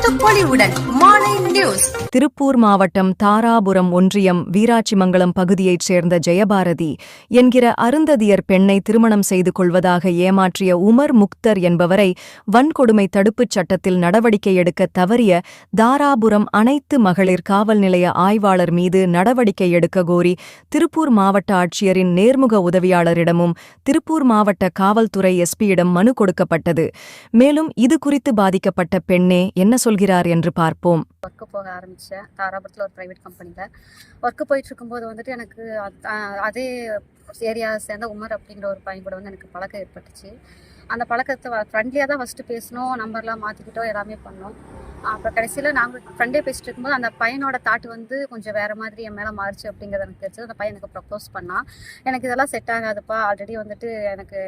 மாலை நியூஸ். திருப்பூர் மாவட்டம் தாராபுரம் ஒன்றியம் வீராட்சிமங்கலம் பகுதியைச் சேர்ந்த ஜெயபாரதி என்கிற அருந்ததியர் பெண்ணை திருமணம் செய்து கொள்வதாக ஏமாற்றிய உமர் முக்தர் என்பவரை வன்கொடுமை தடுப்புச் சட்டத்தில் நடவடிக்கை எடுக்க தவறிய தாராபுரம் அனைத்து மகளிர் காவல் நிலைய ஆய்வாளர் மீது நடவடிக்கை எடுக்க கோரி திருப்பூர் மாவட்ட ஆட்சியரின் நேர்முக உதவியாளரிடமும் திருப்பூர் மாவட்ட காவல்துறை எஸ்பியிடம் மனு கொடுக்கப்பட்டது. மேலும் இது குறித்து பாதிக்கப்பட்ட பெண்ணே என்ன சொல்கிறார் என்று பார்ப்போம். ஒர்க்கு போக ஆரம்பித்தேன் தாராபுரத்தில் ஒரு ப்ரைவேட் கம்பெனியில் ஒர்க்கு போயிட்டு இருக்கும்போது வந்துட்டு எனக்கு அதே ஏரியா சேர்ந்த உமர் அப்படிங்கிற ஒரு பையன் கூட வந்து எனக்கு பழக்கம் ஏற்பட்டுச்சு. அந்த பழக்கத்தை ஃப்ரெண்ட்லியாக தான் ஃபஸ்ட்டு பேசினோம் நம்பர்லாம் மாற்றிக்கிட்டோம் எல்லாமே பண்ணோம். அப்புறம் கடைசியில் நாங்கள் ஃப்ரெண்டே பேசிட்டு இருக்கும்போது அந்த பையனோட தாட் வந்து கொஞ்சம் வேறு மாதிரி என் மேலே மாறிச்சு அப்படிங்கிறது எனக்கு தெரிஞ்சது. அந்த பையன் எனக்கு ப்ரப்போஸ் பண்ணான் எனக்கு இதெல்லாம் செட் ஆகாதுப்பா. ஆல்ரெடி வந்துட்டு எனக்கு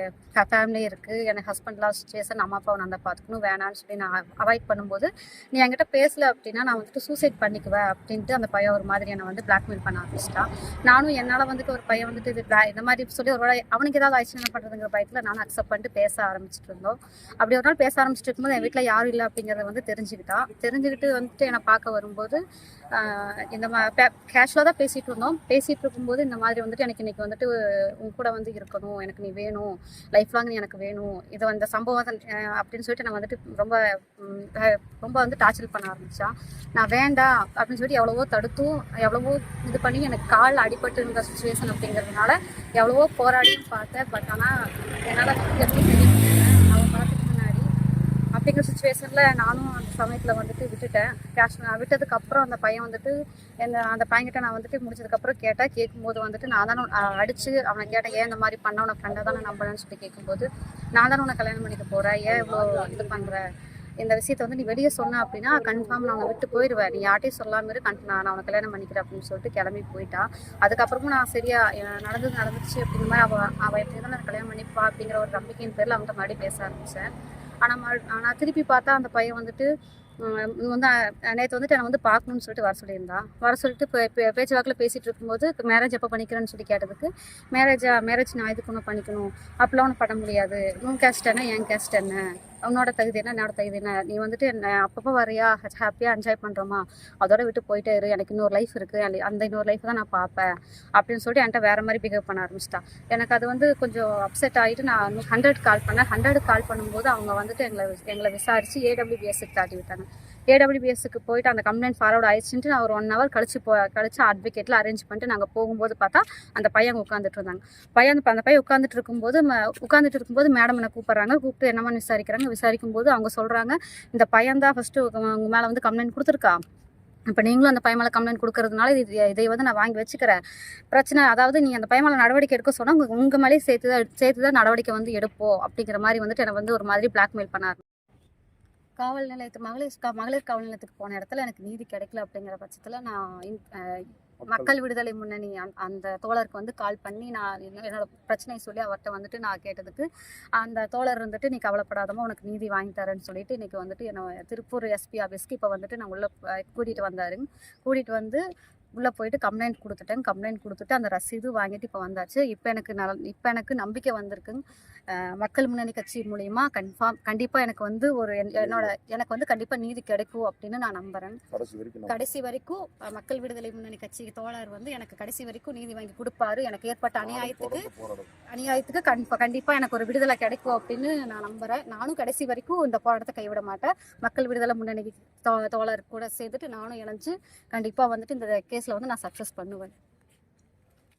ஃபேமிலி இருக்குது எனக்கு ஹஸ்பண்ட்லாம் சுச்சுவேஷன் அம்மா அப்பாவை நான் பார்த்துக்கணும் வேணான்னு சொல்லி நான் அவாய்ட் பண்ணும்போது நீ என்கிட்ட பேசல அப்படின்னா நான் வந்துட்டு சூசைட் பண்ணிக்குவேன் அப்படின்ட்டு அந்த பையன் ஒரு மாதிரி என்னை வந்து பிளாக்மெயில் பண்ண ஆரம்பிச்சிட்டான் நானும் என்னால் வந்துட்டு ஒரு பையன் வந்துட்டு இது இந்த மாதிரி சொல்லி ஒரு வேளை அவனுக்கு ஏதாவது ஆயிடுச்சு என்ன பண்ணுறதுங்கிற பயத்தில் நானும் அக்செப்ட் பண்ணிட்டு பேச ஆரம்பிச்சிட்டு இருந்தோம் அப்படி ஒரு நாள் பேச ஆரம்பிச்சிட்டு இருக்கும்போது என் வீட்டில் யாரும் இல்லை அப்படிங்கிறத வந்து தெரிஞ்சுக்கிட்டான் தெரிஞ்சுக்கிட்டு வந்துட்டு என்னை பார்க்க வரும்போது இந்த மா கேஷுவலாக தான் பேசிகிட்டு இருந்தோம். பேசிகிட்டு இருக்கும்போது இந்த மாதிரி வந்துட்டு எனக்கு இன்றைக்கி வந்துட்டு உன் கூட வந்து இருக்கணும் எனக்கு நீ வேணும் லைஃப் லாங் நீ எனக்கு வேணும் இது அந்த சம்பவம் தான், அப்படின்னு சொல்லிட்டு நான் வந்துட்டு ரொம்ப ரொம்ப வந்து டார்ச்சர் பண்ண ஆரம்பித்தான் நான் வேண்டாம் அப்படின்னு சொல்லிட்டு எவ்வளவோ தடுத்தும் எவ்வளவோ இது பண்ணி எனக்கு கால் அடிபட்டு இருந்த சுச்சுவேஷன் அப்படிங்கிறதுனால எவ்வளவோ போராடியும் பார்த்தேன். பட் ஆனால் என்னால் எப்படி அவன் பார்த்துக்கு முன்னாடி அப்படிங்கிற சுச்சுவேஷனில் நானும் அந்த சமயத்தில் வந்துட்டு விட்டுட்டேன். கேஷ் நான் விட்டதுக்கப்புறம் அந்த பையன் வந்துட்டு என்ன அந்த பையன்கிட்ட நான் வந்துட்டு முடிச்சதுக்கப்புறம் கேட்டேன். கேட்கும்போது வந்துட்டு நான் தானே அடித்து அவனை கேட்டேன். ஏன் இந்த மாதிரி பண்ண? உனக்கு ஃப்ரெண்டாக தானே நம்பலன்னு சொல்லி கேட்கும்போது நான் தானே உன்னை கல்யாணம் பண்ணிக்க போகிறேன் ஏன் இவ்வளோ இது பண்ணுற இந்த விஷயத்த வந்து நீ வெளியே சொன்ன அப்படின்னா கன்ஃபார்ம் நான் விட்டு போயிடுவேன் நீ யார்ட்டையும் சொல்லாம இரு கன் நான் அவனை கல்யாணம் பண்ணிக்கிறேன் அப்படின்னு சொல்லிட்டு கிளம்பி போயிட்டான் அதுக்கப்புறமும் நான் சரியா நடந்தது நடந்துச்சு அப்படிங்கிற மாதிரி அவள் அவள் எப்படி தான் நான் கல்யாணம் பண்ணிப்பா அப்படிங்கிற ஒரு நம்பிக்கையின் பேரில் அவன்கிட்ட மறுபடியும் பேச ஆரம்பித்தேன் ஆனால் ஆனால் திருப்பி பார்த்தா அந்த பையன் வந்துட்டு வந்து நேற்று வந்துட்டு என்னை வந்து பார்க்கணும்னு சொல்லிட்டு வர சொல்லியிருந்தான் வர சொல்லிட்டு இப்போ பேச்சு வாக்கில் பேசிகிட்டு இருக்கும்போது மேரேஜ் எப்போ பண்ணிக்கிறேன்னு சொல்லி கேட்டதுக்கு மேரேஜா மேரேஜ் நான் இதுக்கு ஒன்று பண்ணிக்கணும். அப்பெல்லாம் ஒன்றும் பண்ண முடியாது. உன் கேஸ்ட் என்ன என் கேஸ்ட் என்ன? உன்னோட தகுதி என்ன என்னோட தகுதி என்ன? நீ வந்துட்டு என்ன அப்பப்போ வரையா ஹாப்பியாக என்ஜாய் பண்ணுறோமா அதோட விட்டு போயிட்டே இரு. எனக்கு இன்னொரு லைஃப் இருக்குது அந்த இன்னொரு லைஃப் தான் நான் பார்ப்பேன். அப்படின்னு சொல்லிட்டு என்கிட்ட வேறு மாதிரி பிஹேவ் பண்ண ஆரம்பிச்சிட்டா. எனக்கு அது வந்து கொஞ்சம் அப்செட் ஆகிட்டு நான் ஹண்ட்ரட் கால் பண்ணேன். ஹண்ட்ரட் கால் பண்ணும்போது அவங்க வந்துட்டு எங்களை எங்களை விசாரித்து ஏடபிள்யூபிஎஸ்க்கு தாட்டி விட்டாங்க. ஏடபிள்யூபிஎஸ்க்கு போயிட்டு அந்த கம்ப்ளைண்ட் ஃபார்வர்ட் ஆயிடுச்சுட்டு நான் ஒரு ஒன் ஹவர் கழிச்சு போ கழிச்சு அட்வொகேட்டில் அரேஞ்ச் பண்ணிட்டு நாங்கள் போகும்போது பார்த்தா அந்த பையன் உட்காந்துட்டு இருந்தாங்க. பையன் அந்த பையன் உட்காந்துட்டு இருக்கும்போது உட்காந்துட்டு இருக்கும்போது மேடம் என்னை கூப்பிட்றாங்க? கூப்பிட்டு என்னமான்னு விசாரிக்கிறாங்க? விசாரிக்கும் போது அவங்க சொல்கிறாங்க இந்த பையன் தான் ஃபஸ்ட்டு உங்க மேலே வந்து கம்ப்ளைண்ட் கொடுத்துருக்கா. இப்போ நீங்களும் அந்த பையன் மேலே கம்ப்ளைண்ட் கொடுக்கறதுனால இது இதை வந்து நான் வாங்கி வச்சுக்கிறேன். பிரச்சனை அதாவது நீ அந்த பையன் மேலே நடவடிக்கை எடுக்க சொன்னால் உங்கள் உங்கள் மேலேயே சேர்த்து தான் சேர்த்து தான் நடவடிக்கை வந்து எடுப்போம் அப்படிங்கிற மாதிரி வந்துட்டு என்னை வந்து ஒரு மாதிரி பிளாக்மெயில் பண்ணார். காவல் நிலையத்து மகளிர் மகளிர் காவல் நிலையத்துக்கு போன இடத்துல எனக்கு நீதி கிடைக்கல அப்படிங்கிற பட்சத்தில் நான் இன்- மக்கள் விடுதலை முன்னணி அந்த- அந்த தோழருக்கு வந்து கால் பண்ணி நான் என்னோட பிரச்சனையை சொல்லி அவர்கிட்ட வந்துட்டு நான் கேட்டதுக்கு அந்த தோழர் வந்துட்டு நீ கவலைப்படாதமா உனக்கு நீதி வாங்கி தரேன்னு சொல்லிட்டு இன்னைக்கு வந்துட்டு என்ன திருப்பூர் எஸ்பி ஆஃபீஸ்க்கு இப்போ வந்துட்டு நான் உள்ள கூட்டிகிட்டு கூட்டிட்டு வந்தாரு. வந்து உள்ளே போயிட்டு கம்ப்ளைண்ட் கொடுத்துட்டேன். கம்ப்ளைண்ட் கொடுத்துட்டு அந்த ரசீது வாங்கிட்டு இப்போ வந்தாச்சு. இப்போ எனக்கு நல இப்போ எனக்கு நம்பிக்கை வந்திருக்குங்க. மக்கள் முன்னணி கட்சி மூலியமா கன்ஃபார்ம் கண்டிப்பாக எனக்கு வந்து ஒரு என்- என்னோட எனக்கு வந்து கண்டிப்பாக நீதி கிடைக்கும் அப்படின்னு நான் நம்புறேன். கடைசி வரைக்கும் மக்கள் விடுதலை முன்னணி கட்சி தோழர் வந்து எனக்கு கடைசி வரைக்கும் நீதி வாங்கி கொடுப்பாரு. எனக்கு ஏற்பட்ட அநியாயத்துக்கு அநியாயத்துக்கு கண்டிப்பா கண்டிப்பா எனக்கு ஒரு விடுதலை கிடைக்கும் அப்படின்னு நான் நம்புறேன். நானும் கடைசி வரைக்கும் இந்த போராட்டத்தை கைவிட மாட்டேன். மக்கள் விடுதலை முன்னணி தோ- தோழர் கூட சேர்ந்துட்டு நானும் இணைஞ்சு கண்டிப்பா வந்துட்டு இந்த கேஸ்ல வந்து நான் சக்சஸ் பண்ணுவேன்